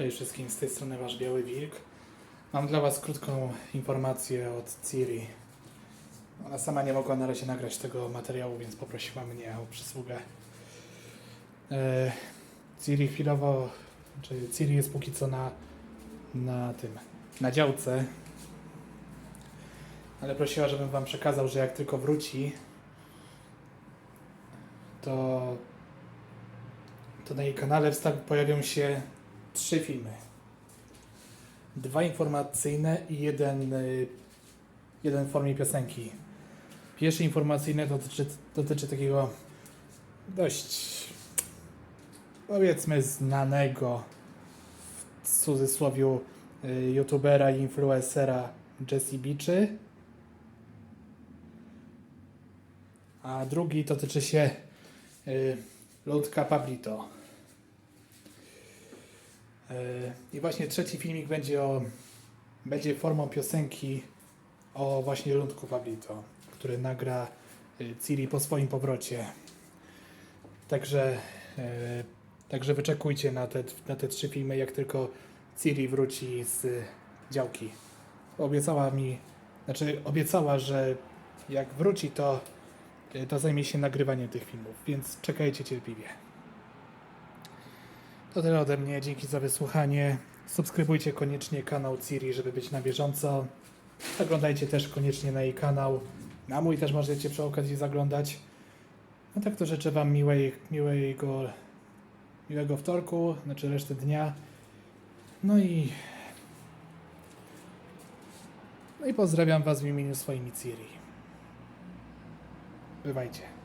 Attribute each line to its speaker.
Speaker 1: Cześć wszystkim, z tej strony Wasz Biały Wilk. Mam dla Was krótką informację od Ciri. Ona sama nie mogła na razie nagrać tego materiału, więc poprosiła mnie o przysługę. E, Ciri chwilowo, czy Ciri jest póki co na, na tym, na działce. Ale prosiła, żebym Wam przekazał, że jak tylko wróci, to, to na jej kanale pojawią się trzy filmy. Dwa informacyjne i jeden, y, jeden w formie piosenki. Pierwszy informacyjny dotyczy, dotyczy takiego dość powiedzmy znanego w cudzysłowie y, youtubera i influencera Jesse Beachy. A drugi dotyczy się y, Ludka Pablito. Yy, I właśnie trzeci filmik będzie o będzie formą piosenki o właśnie Lundku Pablito, który nagra y, Ciri po swoim powrocie. Także, yy, także wyczekujcie na te, na te trzy filmy, jak tylko Ciri wróci z działki. Obiecała mi, znaczy obiecała, że jak wróci, to, to zajmie się nagrywaniem tych filmów, więc czekajcie cierpliwie. To tyle ode mnie. Dzięki za wysłuchanie. Subskrybujcie koniecznie kanał Ciri, żeby być na bieżąco. Zaglądajcie też koniecznie na jej kanał. Na mój też możecie przy okazji zaglądać. No tak to życzę Wam miłej, miłego, miłego wtorku, znaczy reszty dnia. No i no i pozdrawiam Was w imieniu swoimi Ciri. Bywajcie.